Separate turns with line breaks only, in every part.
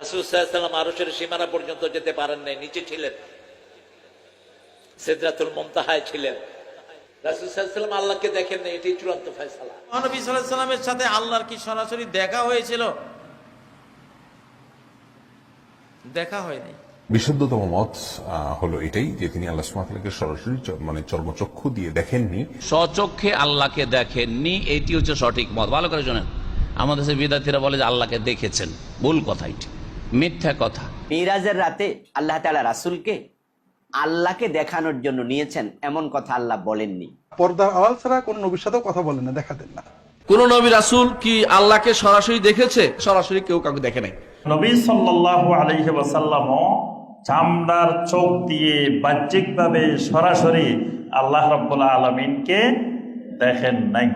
রাসুসাল্লাম আরশের সীমানা পর্যন্ত যেতে পারেন নাই নিচে ছিলেন। সিদরাতুল মুনতাহায় ছিলেন। রাসুসাল্লাম আল্লাহকে দেখেন নাই এটি চূড়ান্ত ফয়সালা।
মহানবী সাল্লামের সাথে আল্লাহর কি সরাসরি দেখা হয়েছিল? দেখা হয়নি।
বিশুদ্ধতম মত আহ, হলো এটাই যে তিনি আল্লাহ সরাসরি মানে চর্মচক্ষু দিয়ে দেখেননি।
স্বচক্ষে আল্লাহকে দেখেননি এটি হচ্ছে সঠিক মত। ভালো করে শোনেন। আমাদের বিদ্যার্থীরা বলে যে আল্লাহকে দেখেছেন। ভুল কথা এটি। মিথ্যা কথা।
মিরাজের রাতে আল্লাহ তালা রাসুলকে আল্লাহকে দেখানোর জন্য নিয়েছেন এমন কথা আল্লাহ বলেননি।
পর্দার আওয়াল ছাড়া কোন নবীর সাথেও কথা বলেন না দেখা দেন না।
কোন নবী রাসূল কি আল্লাহকে সরাসরি দেখেছে? সরাসরি কেউ কাউকে দেখে নাই।
নবী সাল্লাল্লাহু আলাইহি ওয়াসাল্লামও চামড়ার চোখ দিয়ে বাহ্যিকভাবে সরাসরি আল্লাহ রাব্বুল আলামিনকে দেখেন নাই।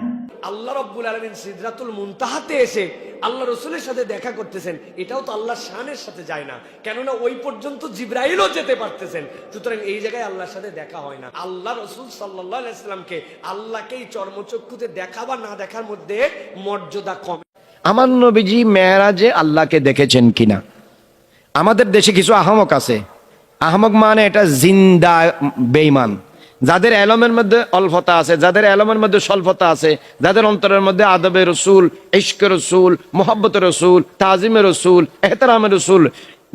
আল্লাহ রব্বুল আলমিন সিদরাতুল মুনতাহাতে এসে আল্লাহ রসুলের সাথে দেখা করতেছেন, এটাও তো আল্লাহ শানের সাথে যায় না। কেননা ওই পর্যন্ত জিব্রাইলও যেতে পারতেছেন, সুতরাং এই জায়গায় আল্লাহর সাথে দেখা হয় না। আল্লাহ রসুল সাল্লাহ আলাইসাল্লামকে আল্লাহকেই চর্মচক্ষুতে দেখা বা না দেখার মধ্যে মর্যাদা কম।
আমার নবীজি মেয়েরাজে আল্লাহকে দেখেছেন কিনা? আমাদের দেশে কিছু আহমক আছে। আহমক মানে এটা জিন্দা বেইমান যাদের এলমের মধ্যে অল্পতা আছে, যাদের এলমের মধ্যে স্বল্পতা আছে, যাদের অন্তরের মধ্যে আদবে রসুল ইস্ক রসুল মোহাম্মত রসুল, তাজিমে রসুল এহতারামে রসুল,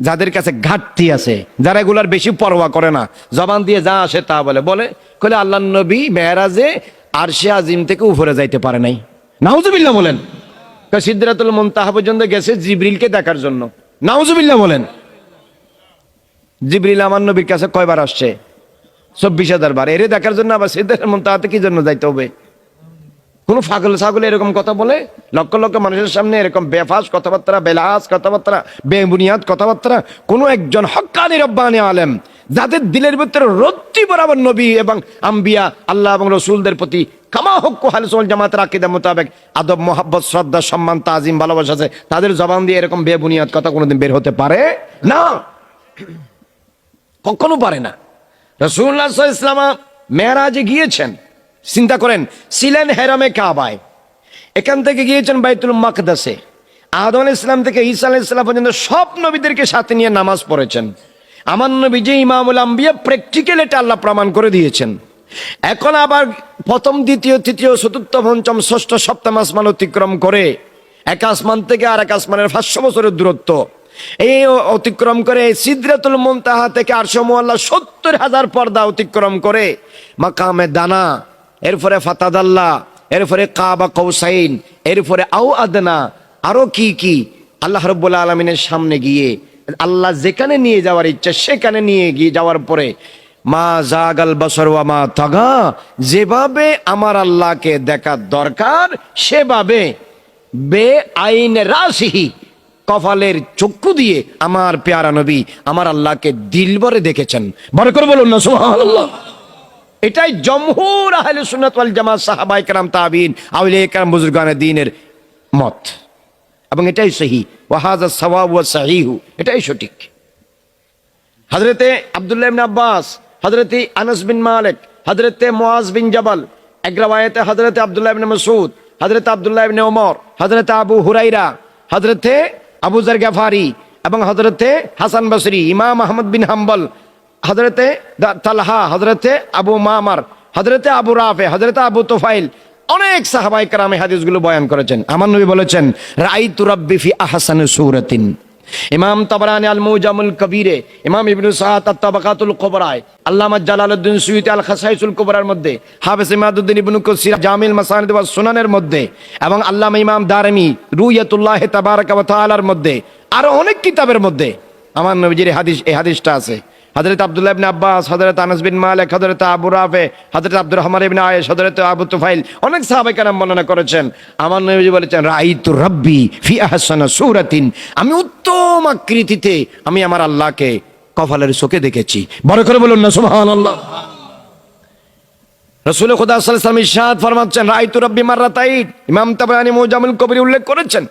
যাদের কাছে ঘাটতি আছে, যারা এগুলার বেশি পরোয়া করে না, জবান দিয়ে যা আসে তা বলে বলে কলে আল্লাহ নবী মেয়েরাজে আরশে আজিম থেকে উপরে যাইতে পারে নাই। নাউজুবিল্লাহ বলেন। সিদ্ধাতুল মুনতাহা পর্যন্ত গেছে জিবরিলকে দেখার জন্য। নাউজুবিল্লাহ বলেন। জিবরিল আমার নবীর কাছে কয়বার আসছে? চব্বিশ হাজার বার। এরে দেখার জন্য আবার সিদ্ধাতুল মুনতাহাতে কি জন্য যাইতে হবে? কোন ফাগল ছাগল এরকম কথা বলে? লক্ষ লক্ষ মানুষের সামনে এরকম বেফাস কথাবার্তা বেলাস কথাবার্তা, বেবুনিয়াদ কথাবার্তা, কোন একজন হক্কানি রব্বানি আলেম, যাদের দিলের ভিতরে রত্তি বরাবর নবী এবং আম্বিয়া, আল্লাহ এবং রসুলদের প্রতি কামা হক হক্কু হালসোল জামাতের আকিদা মোতাবেক আদব, মোহাব্বত, শ্রদ্ধা, সম্মান, তাজিম, ভালোবাসা আছে। তাদের জবান দিয়ে এরকম বেবুনিয়াদ কথা কোনোদিন বের হতে পারে? না। কখনো পারে না। রসুল্লাহ ইসলামা মেয়েরাজে গিয়েছেন। চিন্তা করেন, ছিলেন হেরামে কাবায়। এখান থেকে গিয়েছেন বাইতুল মাকদাসে। আদম ইসলাম থেকে ঈসা ইসলাম পর্যন্ত সব নবীদেরকে সাথে নিয়ে নামাজ পড়েছেন। আমার নবী যে ইমামুল আম্বিয়া প্র্যাকটিক্যাল এটা আল্লাহ প্রমাণ করে দিয়েছেন। এখন আবার প্রথম, দ্বিতীয়, তৃতীয়, চতুর্থ, পঞ্চম, ষষ্ঠ, সপ্তম আসমান অতিক্রম করে এক আসমান থেকে আর এক আসমানের পাঁচশো বছরের দূরত্ব। এই অতিক্রম করে সিদ্রাতুল মুনতাহা থেকে মোয়াল্লা সত্তর হাজার পর্দা অতিক্রম করে মাকামে দানা, এরপরে ফাতাদাল্লাহ এরপরে কাবা কৌসাইন, এরপরে আউ আদনা, আরও কি কি? আল্লাহ রব্বুল আলমিনের সামনে গিয়ে আল্লাহ যেখানে নিয়ে যাওয়ার ইচ্ছা সেখানে নিয়ে গিয়ে যাওয়ার পরে, মা জাগাল বসর মা তাগা, যেভাবে আমার আল্লাহকে দেখার দরকার, সেভাবে বে আইন রাশিহি কপালের চক্ষু দিয়ে আমার পেয়ারা নবী আমার আল্লাহকে দিল ভরে দেখেছেন। বড় করে বলুন না, সুবহানাল্লাহ। এটাই জমহুর আহলে সুন্নাত ওয়াল জামাত সাহাবায়ে কেরাম তাবিন, আউলিয়া কেরাম বুজুর্গানে দ্বীনের মত। এবং এটাই সহি। ওয়াহাজা সওয়াব ওয়া সাহিহু এটাই সঠিক। হজরতে আব্দুল্লাহ ইবনে আব্বাস হজরতে আনাস বিন মালিক হজরতে মুআজ বিন জাবাল, এক রাওয়ায়াতে হজরতে আব্দুল্লাহ ইবনে মাসউদ হজরতে আব্দুল্লাহ ইবনে ওমর হজরতে আবু হুরাইরা হজরতে আবু জার গাফারি এবং হজরতে হাসান বসরি, ইমাম আহমদ বিন হাম্বল হজরতে তালহা হজরতে আবু মামার হজরতে আবু রাফে হজরতে আবু তোফাইল, অনেক সাহাবাই কারামে হাদিসগুলো বয়ান করেছেন। আমার নবী বলেছেন রাই তুরাবি আহসান সূরাতিন। ইমাম তাবরানি আল মুজামুল কবিরে, ইমাম ইবনু আত তাবাকাতুল কুবরায়, আল্লামা জালালউদ্দিন সুয়ুতি আল খাসাইসুল কুবরার মধ্যে, হাফেজ ইমাদউদ্দিন ইবনু কাসির জামিল মাসানিদ ওয়াস সুনানের মধ্যে এবং আল্লামা ইমাম দারমি রুয়াতুল্লাহ তাবারাকা ওয়া তাআলার মধ্যে, আরও অনেক কিতাবের মধ্যে। আমার নবীজির হাদিস, এই হাদিসটা আছে। হযরত আব্দুল্লাহ ইবনে আব্বাস, হযরত আনাস বিন মালিক, হযরত আবু রাফে, হযরত আব্দুর রহমান ইবনে আয়েশ, হযরত আবু তুফাইল, অনেক সাহাবায়ে কেরাম বর্ণনা করেছেন। আমার নবীজি বলেছেন রাইতু রাব্বি ফি আহসানা সূরাতিন। আমি উত্তম আকৃতিতে আমি আমার আল্লাহকে কপালের চোখে দেখেছি। বড় করে বলুন না, সুবহানাল্লাহ। রসুল খুদা ফরমাচ্ছেন ইমাম তাবরানি মুজামুল কবির উল্লেখ করেছেন।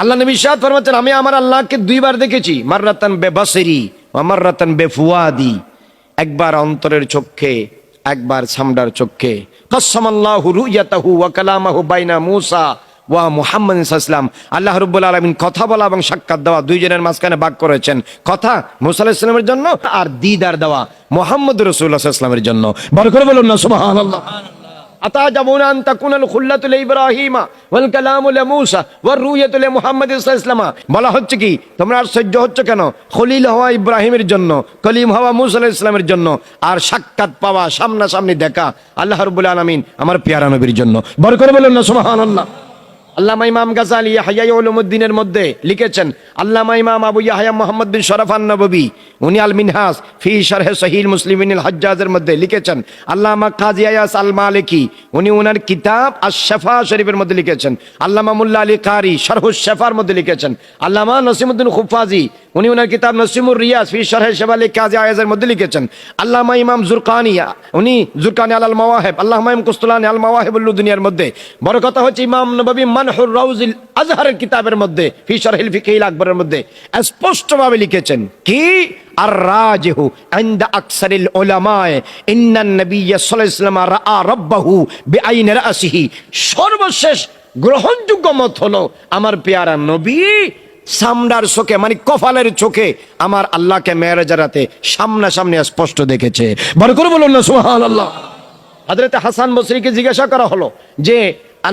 আল্লাহ নবী ফরমাচ্ছেন, আমি আমার আল্লাহকে দুইবার দেখেছি, মাররাতান বেবাসিরি ওয়া মাররাতান বেফুয়াদি একবার অন্তরের চোখে, একবার সামডার কসসামাল্লাহু রুয়াতাহু ওয়া কালামাহু বাইনা মূসা। ওয়া মুহাম্মদ ইসলাম আল্লাহ রব্বুল আলমিন কথা বলা এবং সাক্ষাৎ দেওয়া দুইজনের মাঝখানে ভাগ করেছেন কথা মুসা ইসলামের জন্য আর দিদার দেওয়া মোহাম্মদ রসুল্লাহ ইসলামের জন্য বড় করে বলুন না সুবাহ أتعجبون أن تكون الخلة لإبراهيم والكلام لموسى والرؤية لمحمد صلى الله عليه وسلم বলা হচ্ছে কি তোমরা আশ্চর্য হচ্ছে কেন খলিল হওয়া ইব্রাহিমের জন্য কলিম হওয়া মুসা আলাইহিস ইসলামের জন্য আর সাক্ষাৎ পাওয়া সামনাসামনি দেখা আল্লাহ রব্বুল আলামিন আমার পেয়ারা নবীর জন্য বড় করে বলুন না সুবহানাল্লাহ আল্লামা ইমাম গাজালি ইয়াহিয়া উলুমুদ্দিনের মধ্যে লিখেছেন, আল্লামা ইমাম আবু ইয়াহিয়া মোহাম্মদ বিন শরাফান নববী উনি আল মিনহাস ফি শারহে সহিল মুসলিমিন হাজ্জাজের মধ্যে লিখেছেন, আল্লামা কাজী আয়াস আল মালিকি উনি ওনার কিতাব আশ শাফা শরীফের মধ্যে লিখেছেন, আল্লামা মুল্লা আলী কারি শারহুস শাফার মধ্যে লিখেছেন, আল্লামা নসিমুদ্দিন খুফাজি উনি ওনার কিতাব নসিমুর রিয়াজ ফি শারহে শেবালি কাজী আয়াজের মধ্যে লিখেছেন আল্লামা ইমাম জুরকানিয়া উনি জুরকানি আল মাওয়াহেব আল্লাহ ইমাম কুস্তুলানি আল মাওয়াহেবুল্লু দুনিয়ার মধ্যে বড় কথা হচ্ছে ইমাম নবী মানহুর রাউজিল আজহারের কিতাবের মধ্যে ফি শারহিল ফিকহিল আকবরের মধ্যে স্পষ্টভাবে লিখেছেন কি আর রাজহু عند اكثر العلماء ان النبي صلى الله عليه وسلم راى ربه بعين راسه সর্বশেষ গ্রহণযোগ্য মত হলো আমার পেয়ারা নবী সামনার চোখে মানে কপালের চোখে আমার আল্লাহকে মেয়েরাজারাতে সামনাসামনি স্পষ্ট দেখেছে। বড় করে বলুন না সুহান আল্লাহ হাজরতে হাসান বসরিকে জিজ্ঞাসা করা হলো যে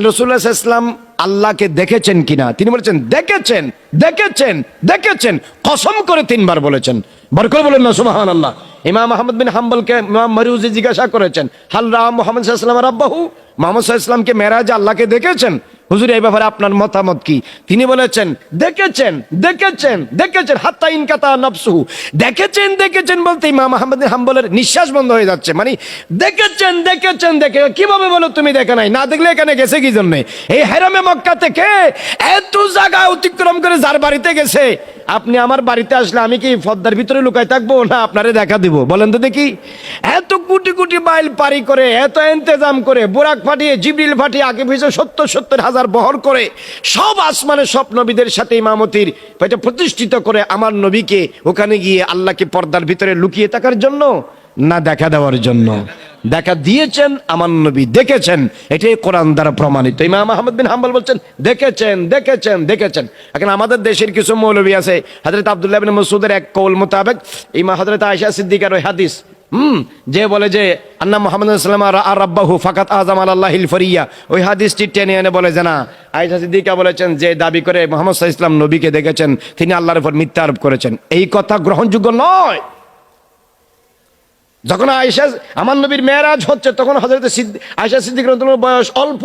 রসুল্লাহ ইসলাম আল্লাহকে দেখেছেন কিনা? তিনি বলেছেন, দেখেছেন দেখেছেন দেখেছেন, কসম করে তিনবার বলেছেন। বড় করে বলুন না সুবাহান আল্লাহ ইমাম আহমদ বিন হাম্বলকে ইমাম মরিউজি জিজ্ঞাসা করেছেন, হাল রাম মোহাম্মদ সাল্লাম রাব্বাহু? মোহাম্মদ সাল্লামকে মেরাজ আল্লাহকে দেখেছেন? হুজুর, এই ব্যাপারে আপনার মতামত কি? তিনি বলেছেন, দেখেছেন দেখেছেন দেখেছেন, হাত্তা ইনকাতা নফসুহু। দেখেছেন দেখেছেন বলতে ইমাম আহমদ হাম্বলের নিঃশ্বাস বন্ধ হয়ে যাচ্ছে। মানে দেখেছেন দেখেছেন, দেখে কীভাবে বলো তুমি দেখে নাই? না দেখলে এখানে গেছে কি জন্য? এই হেরামে মক্কা থেকে এত জায়গা অতিক্রম করে যার বাড়িতে গেছে। আপনি আমার বাড়িতে আসলে আমি কি ফদ্দার ভিতরে লুকাই থাকব? না, আপনারে দেখা দিব। বলেন তো দেখি। এত কোটি কোটি মাইল পারি করে, এত ইন্তেজাম করে, বোরাক ফাটিয়ে, জিবরিল ফাটিয়ে, আগে পিছনে সত্তর সত্তর হাজার বহর করে সব আসমানে সব নবীদের সাথে ইমামতির এটা প্রতিষ্ঠিত করে আমার নবীকে ওখানে গিয়ে আল্লাহকে পর্দার ভিতরে লুকিয়ে থাকার জন্য না দেখা দেওয়ার জন্য। দেখা দিয়েছেন, আমার নবী দেখেছেন। এটাই কোরআন দ্বারা প্রমাণিত। ইমাম আহমদ বিন হাম্বল বলছেন, দেখেছেন দেখেছেন দেখেছেন। এখন আমাদের দেশের কিছু মৌলবী আছে হজরত আবদুল্লাহ বিন মসুদের এক কৌল মোতাবেক ইমা হজরত আয়সা সিদ্দিকার ওই হাদিস। হুম, যে বলে যে, আন্না মোহাম্মদ আর রাব্বাহু ফাকাত আজম আল্লাহ ফরিয়া। ওই হাদিসটি টেনে এনে বলে যে, না। আয়সা সিদ্দিকা বলেছেন যে দাবি করে মোহাম্মদ সাল্লাহ ইসলাম নবীকে দেখেছেন, তিনি আল্লাহর উপর মিথ্যা আরোপ করেছেন। এই কথা গ্রহণযোগ্য নয়। যখন আয়সা আমার নবীর মেয়েরাজ হচ্ছে, তখন হজরত আয়সা সিদ্দিক বয়স অল্প।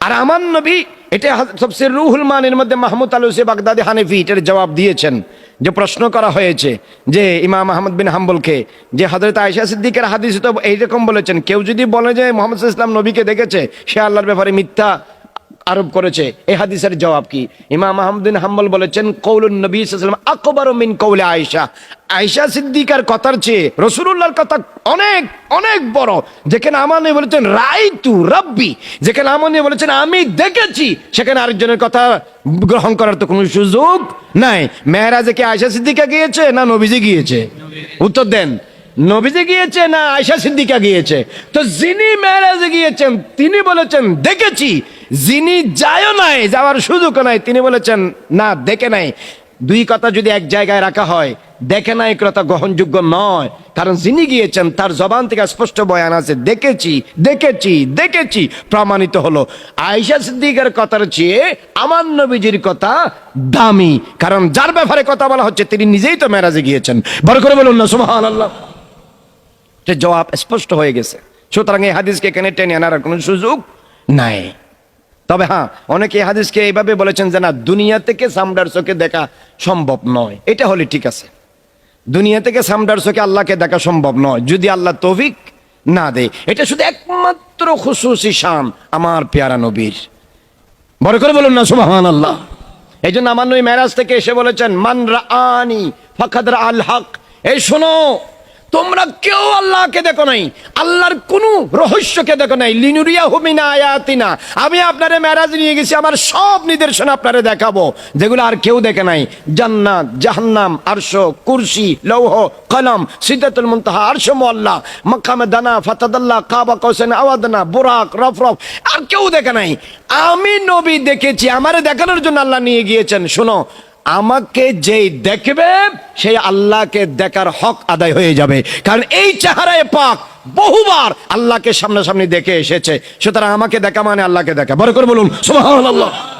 আর আমার নবী, এটা সবচেয়ে রুহুল মানের মধ্যে মাহমুদ আলুসে বাগদাদি হানিফি, এটার জবাব দিয়েছেন। যে প্রশ্ন করা হয়েছে যে ইমাম আহমদ বিন হাম্বলকে, যে হজরত আয়সা সিদ্দিকের হাদিস তো এইরকম বলেছেন, কেউ যদি বলে যে মোহাম্মদ ইসলাম নবীকে দেখেছে, সে আল্লাহর ব্যাপারে মিথ্যা আরোপ করেছে। এই হাদিসের জবাব কি? ইমাম আহমদিন হাম্বল বলেছেন, কৌলুন নবী সাল্লাম আকবর মিন কৌলে আয়েশা। আয়েশা সিদ্দিকার কথার চেয়ে রসুল্লাহর কথা অনেক অনেক বড়। যেখানে আমার নিয়ে বলেছেন রাই তু রব্বি। যেখানে আমার নিয়ে বলেছেন, আমি দেখেছি। সেখানে আরেকজনের কথা গ্রহণ করার তো কোনো সুযোগ নাই। মেয়েরাজে কি আয়েশা সিদ্দিকা গিয়েছে না নবীজি গিয়েছে? উত্তর দেন। নবীজি গিয়েছে না আয়সা সিদ্দিকা গিয়েছে? তো যিনি মেয়েরাজে গিয়েছেন, তিনি বলেছেন, দেখেছি। যিনি যায়ও নাই, যাওয়ার সুযোগ নাই, তিনি বলেছেন, না, দেখে নাই। দুই কথা যদি এক জায়গায় রাখা হয়, দেখে নাই কথা গ্রহণযোগ্য নয়। কারণ যিনি গিয়েছেন, তার জবান থেকে স্পষ্ট বয়ান আছে, দেখেছি দেখেছি দেখেছি। প্রমাণিত হলো। আয়সা সিদ্দিকের কথার চেয়ে আমার নবীজির কথা দামি। কারণ যার ব্যাপারে কথা বলা হচ্ছে, তিনি নিজেই তো মেরাজে গিয়েছেন। বড় করে বলুন না সুবহান আল্লাহ যে জবাব স্পষ্ট হয়ে গেছে। সুতরাং এই হাদিসকে এখানে টেনে আনার কোনো সুযোগ নাই। তবে হ্যাঁ অনেকে এই হাদিসকে এইভাবে বলেছেন যে না, দুনিয়া থেকে সামডার চোখে দেখা সম্ভব নয়। এটা হলে ঠিক আছে। দুনিয়া থেকে সামডার চোখে আল্লাহকে দেখা সম্ভব নয়, যদি আল্লাহ তৌফিক না দেয়। এটা শুধু একমাত্র খুশুসি শান আমার পেয়ারা নবীর। বড় করে বলুন না সুবহান আল্লাহ এই জন্য আমার নই মেরাজ থেকে এসে বলেছেন, মান আনি ফাকাদ আল হক। এই শোনো তোমরা কেউ আল্লাহকে দেখো নাই। আল্লাহর কোন রহস্যকে দেখো নাই। লিনুরিয়া হুমিনা আয়াতিনা। আমি আপনারে মেরাজ নিয়ে গেছি, আমার সব নিদর্শন আপনারে দেখাবো। যেগুলো আর কেউ দেখে নাই। জান্নাত, জাহান্নাম, আরশ, কুরসি, লৌহ, কলম সিদ্ধাতুল মুনতাহা, আরশ মোয়াল্লা মাকামে দানা ফাতাদাল্লাহ কাবা কৌসেন আওয়াদনা, বুরাক, রফরফ, আর কেউ দেখে নাই। আমি নবী দেখেছি, আমারে দেখানোর জন্য আল্লাহ নিয়ে গিয়েছেন। শোনো আমাকে যেই দেখবে, সেই আল্লাহকে দেখার হক আদায় হয়ে যাবে। কারণ এই চেহারায় পাক বহুবার আল্লাহকে সামনাসামনি দেখে এসেছে। সুতরাং আমাকে দেখা মানে আল্লাহকে দেখা। বড় করে বলুন, সুবহানাল্লাহ।